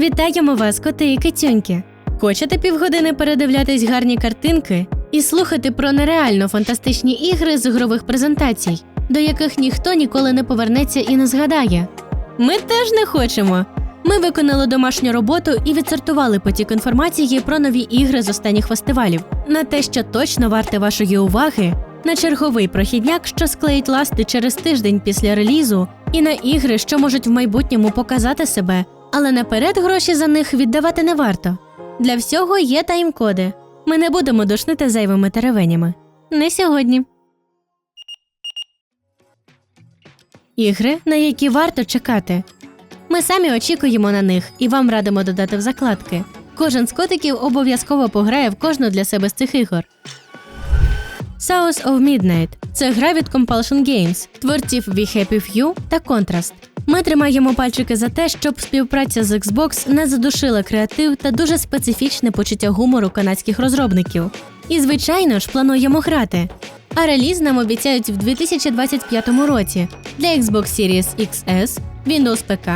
Вітаємо вас, коти і китюньки! Хочете півгодини передивлятись гарні картинки і слухати про нереально фантастичні ігри з ігрових презентацій, до яких ніхто ніколи не повернеться і не згадає? Ми теж не хочемо. Ми виконали домашню роботу і відсортували потік інформації про нові ігри з останніх фестивалів на те, що точно варте вашої уваги, на черговий прохідняк, що склеїть ласти через тиждень після релізу, і на ігри, що можуть в майбутньому показати себе, але наперед гроші за них віддавати не варто. Для всього є тайм-коди. Ми не будемо душнити зайвими теревенями. Не сьогодні. Ігри, на які варто чекати. Ми самі очікуємо на них і вам радимо додати в закладки. Кожен з котиків обов'язково пограє в кожну для себе з цих ігор. South of Midnight – це гра від Compulsion Games, творців We Happy Few та Contrast. Ми тримаємо пальчики за те, щоб співпраця з Xbox не задушила креатив та дуже специфічне почуття гумору канадських розробників. І, звичайно ж, плануємо грати. А реліз нам обіцяють в 2025 році для Xbox Series XS, Windows ПК,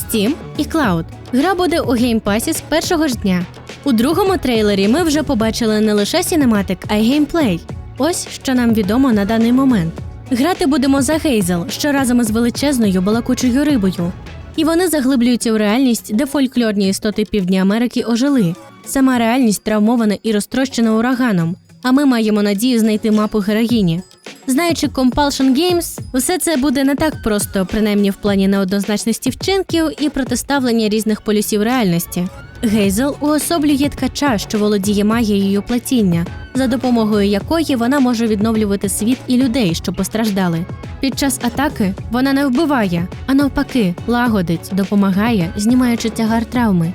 Steam і Cloud. Гра буде у Pass з першого ж дня. У другому трейлері ми вже побачили не лише сінематик, а й геймплей. Ось що нам відомо на даний момент. Грати будемо за Гейзел, що разом із величезною балакучою рибою. І вони заглиблюються в реальність, де фольклорні істоти Півдня Америки ожили. Сама реальність травмована і розтрощена ураганом. А ми маємо надію знайти мапу героїні. Знаючи Compulsion Games, усе це буде не так просто, принаймні в плані неоднозначності вчинків і протиставлення різних полюсів реальності. Гейзел уособлює ткача, що володіє магією плетіння, за допомогою якої вона може відновлювати світ і людей, що постраждали. Під час атаки вона не вбиває, а навпаки, лагодить, допомагає, знімаючи тягар травми.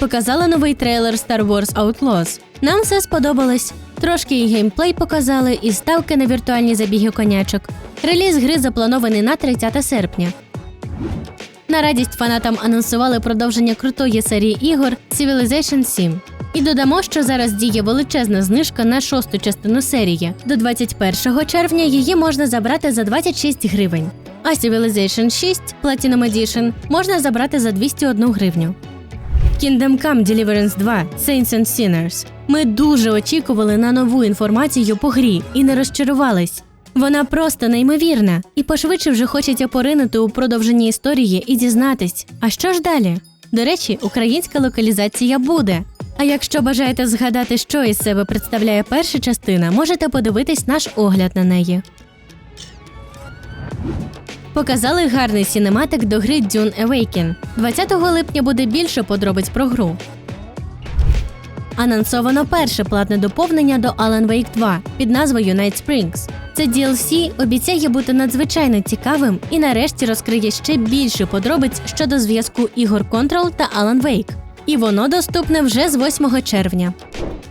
Показали новий трейлер Star Wars Outlaws. Нам все сподобалось. Трошки і геймплей показали, і ставки на віртуальні забіги конячок. Реліз гри запланований на 30 серпня. На радість фанатам анонсували продовження крутої серії ігор Civilization 7. І додамо, що зараз діє величезна знижка на шосту частину серії. До 21 червня її можна забрати за 26 гривень. А Civilization 6 Platinum Edition можна забрати за 201 гривню. Kingdom Come Deliverance 2 Saints and Sinners. Ми дуже очікували на нову інформацію по грі і не розчарувались. Вона просто неймовірна, і пошвидше вже хочеться поринути у продовженні історії і дізнатись, а що ж далі? До речі, українська локалізація буде. А якщо бажаєте згадати, що із себе представляє перша частина, можете подивитись наш огляд на неї. Показали гарний сінематик до гри Dune Awaken. 20 липня буде більше подробиць про гру. Анонсовано перше платне доповнення до Alan Wake 2 під назвою Night Springs. Це DLC обіцяє бути надзвичайно цікавим і нарешті розкриє ще більше подробиць щодо зв'язку ігор Control та Alan Wake. І воно доступне вже з 8 червня.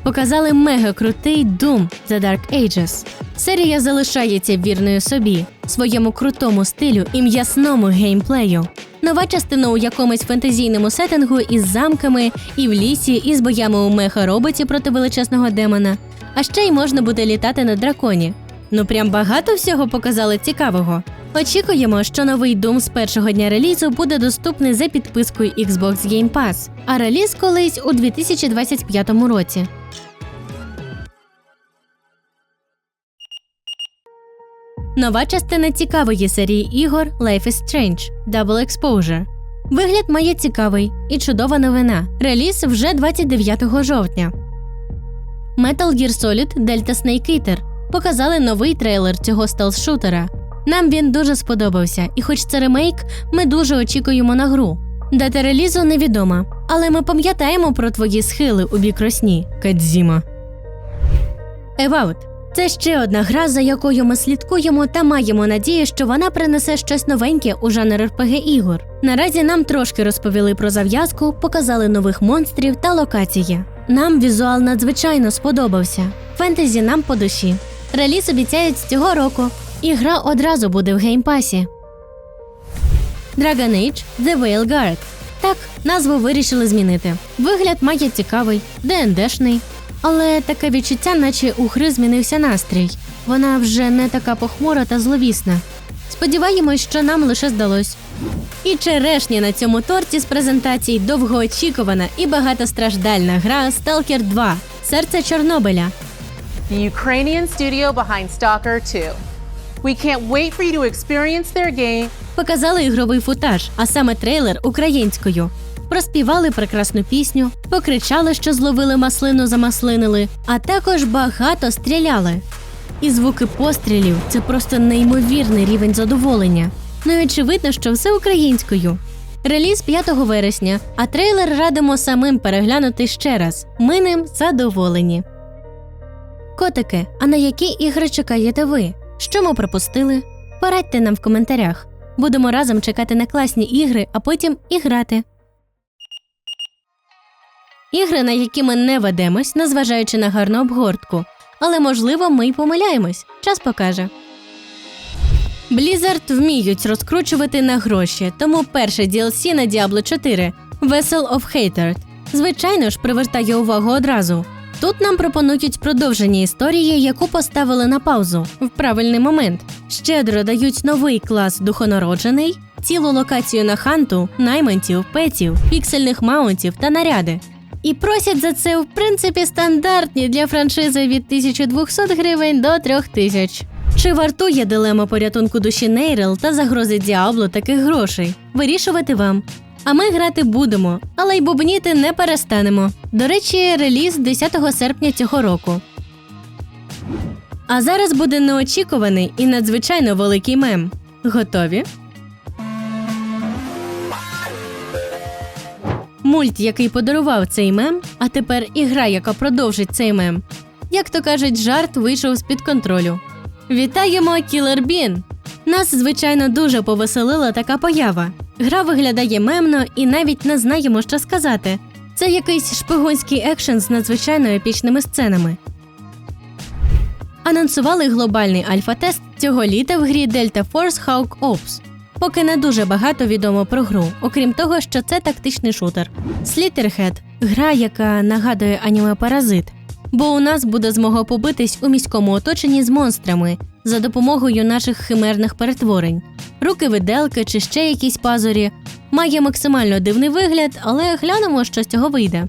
Показали мега крутий Doom The Dark Ages. Серія залишається вірною собі, своєму крутому стилю і м'ясному геймплею. Нова частина у якомусь фентезійному сеттингу із замками, і в лісі, і з боями у меха-роботі проти величезного демона. А ще й можна буде літати на драконі. Ну прям багато всього показали цікавого. Очікуємо, що новий Doom з першого дня релізу буде доступний за підпискою Xbox Game Pass, а реліз колись у 2025 році. Нова частина цікавої серії ігор Life is Strange Double Exposure. Вигляд має цікавий і чудова новина. Реліз вже 29 жовтня. Metal Gear Solid Delta Snake Eater показали новий трейлер цього стелс-шутера. Нам він дуже сподобався, і хоч це ремейк, ми дуже очікуємо на гру. Дата релізу невідома, але ми пам'ятаємо про твої схили у бік росні, Кадзіма. Evout – це ще одна гра, за якою ми слідкуємо та маємо надію, що вона принесе щось новеньке у жанр rpg ігор. Наразі нам трошки розповіли про зав'язку, показали нових монстрів та локації. Нам візуал надзвичайно сподобався. Фентезі нам по душі. Реліз обіцяють з цього року, і гра одразу буде в геймпасі. Dragon Age The Veil Guard. Так, назву вирішили змінити. Вигляд має цікавий, ДНДшний, але таке відчуття, наче у гри змінився настрій. Вона вже не така похмура та зловісна. Сподіваємось, що нам лише здалось. І черешня на цьому торті з презентацій довгоочікувана і багатостраждальна гра Stalker 2 Серце Чорнобиля. the Ukrainian studio behind Stalker 2. We can't wait for you to experience their game Показали ігровий футаж, а саме трейлер українською. Проспівали прекрасну пісню, покричали, що зловили маслину, замаслинили, а також багато стріляли. І звуки пострілів це просто неймовірний рівень задоволення. Ну і очевидно, що все українською. Реліз 5 вересня, а трейлер радимо самим переглянути ще раз. Ми ним задоволені. Котики, а на які ігри чекаєте ви? Що ми пропустили? Порадьте нам в коментарях. Будемо разом чекати на класні ігри, а потім і грати. Ігри, на які ми не ведемось, незважаючи на гарну обгортку. Але можливо, ми й помиляємось. Час покаже. Blizzard вміють розкручувати на гроші, тому перше DLC на Diablo 4 Vessel of Hatred. Звичайно ж, привертає увагу одразу. Тут нам пропонують продовження історії, яку поставили на паузу в правильний момент. Щедро дають новий клас духонароджений, цілу локацію на ханту, наймантів, петів, піксельних маунтів та наряди. І просять за це, в принципі, стандартні для франшизи від 1200 гривень до 3000. Чи вартує дилема порятунку душі Нейрел та загрози Діабло таких грошей? Вирішувати вам. А ми грати будемо, але й бубніти не перестанемо. До речі, реліз 10 серпня цього року. А зараз буде неочікуваний і надзвичайно великий мем. Готові? Мульт, який подарував цей мем, а тепер і гра, яка продовжить цей мем. Як то кажуть, жарт вийшов з-під контролю. Вітаємо, Кілер Бін! Нас, звичайно, дуже повеселила така поява. Гра виглядає мемно і навіть не знаємо, що сказати. Це якийсь шпигунський екшен з надзвичайно епічними сценами. Анонсували глобальний альфа-тест цього літа в грі Delta Force Hawk Ops. Поки не дуже багато відомо про гру, окрім того, що це тактичний шутер. Slitterhead – гра, яка нагадує аніме Паразит. Бо у нас буде змога побитись у міському оточенні з монстрами за допомогою наших химерних перетворень. Руки виделки чи ще якісь пазурі. Має максимально дивний вигляд, але глянемо, що з цього вийде.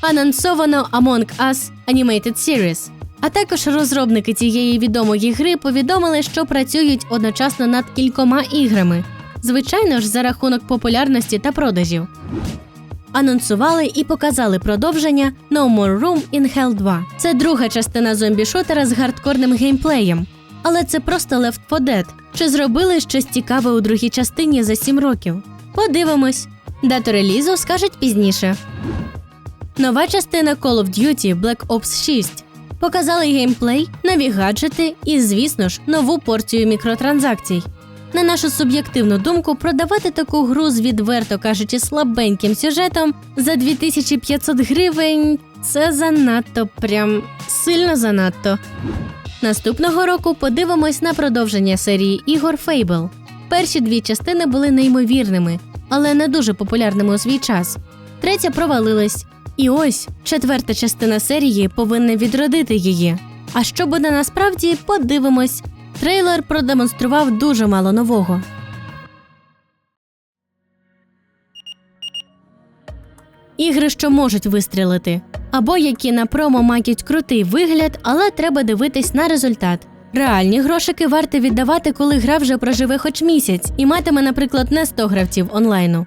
Анонсовано Among Us Animated Series. А також розробники цієї відомої гри повідомили, що працюють одночасно над кількома іграми. Звичайно ж, за рахунок популярності та продажів. Анонсували і показали продовження No More Room in Hell 2. Це друга частина зомбі-шутера з гардкорним геймплеєм. Але це просто Left 4 Dead. Чи зробили щось цікаве у другій частині за 7 років? Подивимось. Дату релізу скажуть пізніше. Нова частина Call of Duty Black Ops 6. Показали геймплей, нові гаджети і, звісно ж, нову порцію мікротранзакцій. На нашу суб'єктивну думку, продавати таку гру з відверто кажучи слабеньким сюжетом за 2500 гривень це занадто прям сильно занадто. Наступного року подивимось на продовження серії ігор Fable. Перші дві частини були неймовірними, але не дуже популярними у свій час. Третя провалилась. І ось четверта частина серії повинна відродити її. А що буде насправді, подивимось. Трейлер продемонстрував дуже мало нового. Ігри, що можуть вистрілити, або які на промо мають крутий вигляд, але треба дивитись на результат. Реальні грошики варто віддавати, коли гра вже проживе хоч місяць і матиме, наприклад, не 100 гравців онлайну.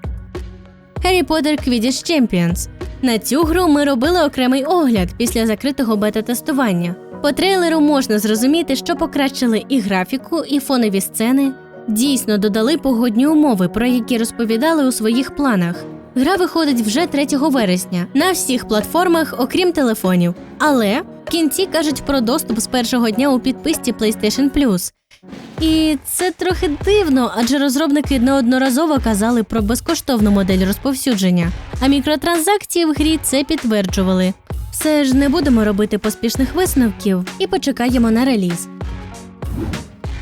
Harry Potter Quidditch Champions. На цю гру ми робили окремий огляд після закритого бета-тестування. По трейлеру можна зрозуміти, що покращили і графіку, і фонові сцени. Дійсно додали погодні умови, про які розповідали у своїх планах. Гра виходить вже 3 вересня на всіх платформах, окрім телефонів. Але в кінці кажуть про доступ з першого дня у підписці PlayStation Plus. І це трохи дивно, адже розробники неодноразово казали про безкоштовну модель розповсюдження, а мікротранзакції в грі це підтверджували. Все ж не будемо робити поспішних висновків і почекаємо на реліз.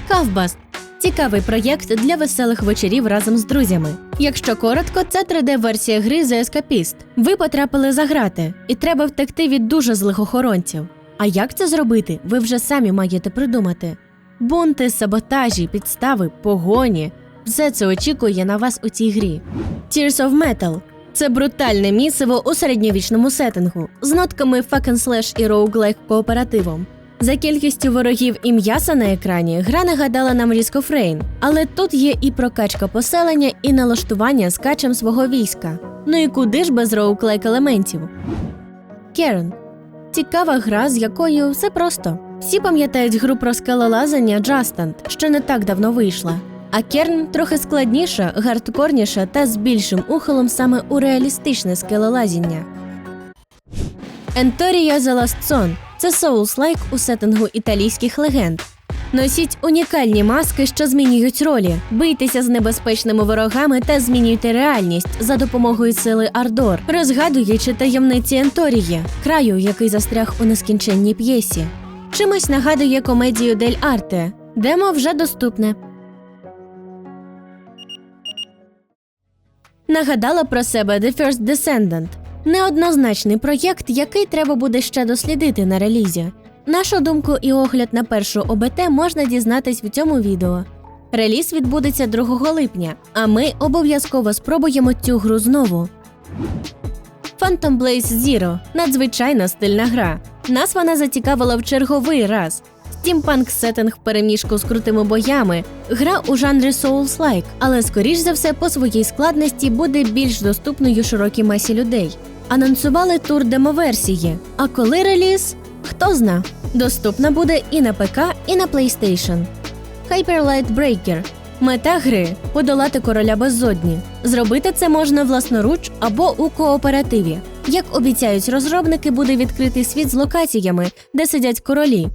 Кавбаст цікавий проєкт для веселих вечорів разом з друзями. Якщо коротко, це 3D-версія гри The Escapist. Ви потрапили за грати, і треба втекти від дуже злих охоронців. А як це зробити, ви вже самі маєте придумати. Бунти, саботажі, підстави, погоні. Все це очікує на вас у цій грі. Tears of Metal – це брутальне місиво у середньовічному сеттингу з нотками slash і roguelike кооперативом. За кількістю ворогів і м'яса на екрані гра нагадала нам of але тут є і прокачка поселення, і налаштування скачем свого війська. Ну і куди ж без роуклайк елементів? Керн цікава гра, з якою все просто. Всі пам'ятають гру про скелелазання Джастант, що не так давно вийшла. А Керн трохи складніша, гардкорніша та з більшим ухилом саме у реалістичне скелелазіння. Енторія The Last Zone – це Souls-like у сеттингу італійських легенд. Носіть унікальні маски, що змінюють ролі, бийтеся з небезпечними ворогами та змінюйте реальність за допомогою сили Ардор, розгадуючи таємниці Енторії, краю, який застряг у нескінченній п'єсі. Чимось нагадує комедію Дель Арте. Демо вже доступне. Нагадала про себе The First Descendant – неоднозначний проєкт, який треба буде ще дослідити на релізі. Нашу думку і огляд на першу ОБТ можна дізнатись в цьому відео. Реліз відбудеться 2 липня, а ми обов'язково спробуємо цю гру знову. Phantom Blaze Zero – надзвичайно стильна гра. Нас вона зацікавила в черговий раз. Стімпанк сеттинг переміжку з крутими боями, гра у жанрі Souls-like, але скоріш за все по своїй складності буде більш доступною широкій масі людей. Анонсували тур демоверсії. А коли реліз? Хто зна. Доступна буде і на ПК, і на PlayStation. Hyper Light Breaker Мета гри подолати короля беззодні. Зробити це можна власноруч або у кооперативі. Як обіцяють розробники, буде відкритий світ з локаціями, де сидять королі.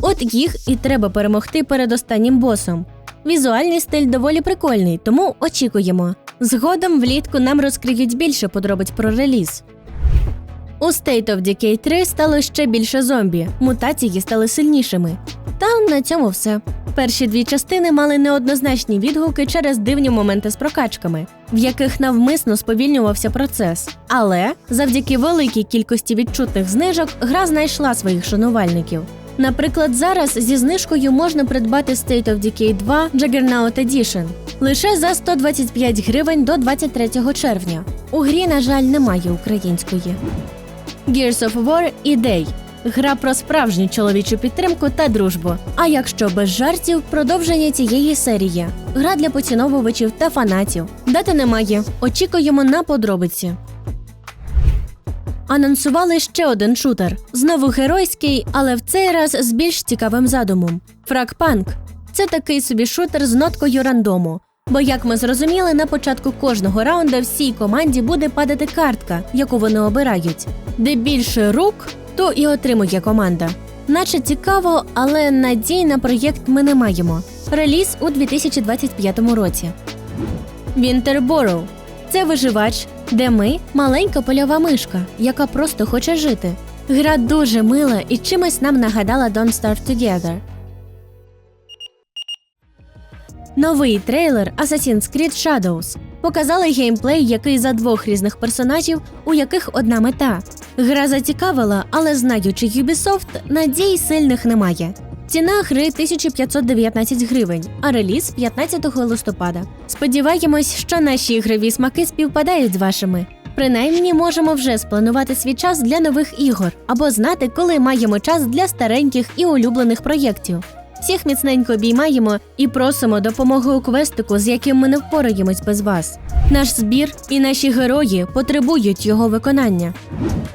От їх і треба перемогти перед останнім босом. Візуальний стиль доволі прикольний, тому очікуємо. Згодом влітку нам розкриють більше подробиць про реліз. У State of Decay 3 стало ще більше зомбі, мутації стали сильнішими. Та на цьому все. Перші дві частини мали неоднозначні відгуки через дивні моменти з прокачками, в яких навмисно сповільнювався процес. Але завдяки великій кількості відчутних знижок гра знайшла своїх шанувальників. Наприклад, зараз зі знижкою можна придбати State of Decay 2 Juggernaut Edition лише за 125 гривень до 23 червня. У грі, на жаль, немає української. Gears of War і гра про справжню чоловічу підтримку та дружбу. А якщо без жартів, продовження цієї серії. Гра для поціновувачів та фанатів. Дати немає. Очікуємо на подробиці. Анонсували ще один шутер. Знову геройський, але в цей раз з більш цікавим задумом. Фрагпанк це такий собі шутер з ноткою рандому. Бо, як ми зрозуміли, на початку кожного раунда всій команді буде падати картка, яку вони обирають. Де більше рук, то і отримує команда. Наче цікаво, але надій на проєкт ми не маємо. Реліз у 2025 році. Вінтербороу це виживач, де ми маленька польова мишка, яка просто хоче жити. Гра дуже мила і чимось нам нагадала Don't Starve Together. Новий трейлер Assassin's Creed Shadows показали геймплей, який за двох різних персонажів, у яких одна мета. Гра зацікавила, але знаючи Ubisoft, надій сильних немає. Ціна гри 1519 гривень, а реліз 15 листопада. Сподіваємось, що наші ігрові смаки співпадають з вашими. Принаймні можемо вже спланувати свій час для нових ігор або знати, коли маємо час для стареньких і улюблених проєктів. Всіх міцненько обіймаємо і просимо допомоги у квестику, з яким ми не впораємось без вас. Наш збір і наші герої потребують його виконання.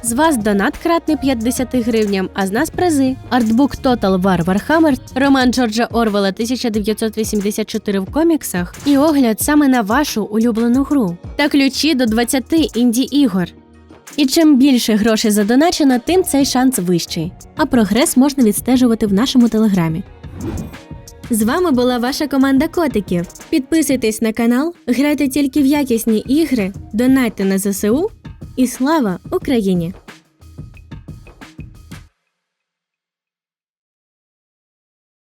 З вас донат кратний 50 гривням, а з нас призи. Артбук Total War Warhammer, роман Джорджа Орвела 1984 в коміксах і огляд саме на вашу улюблену гру та ключі до 20 інді ігор. І чим більше грошей задоначено, тим цей шанс вищий. А прогрес можна відстежувати в нашому телеграмі. З вами була ваша команда котиків. Підписуйтесь на канал, грайте тільки в якісні ігри, донайте на ЗСУ і слава Україні!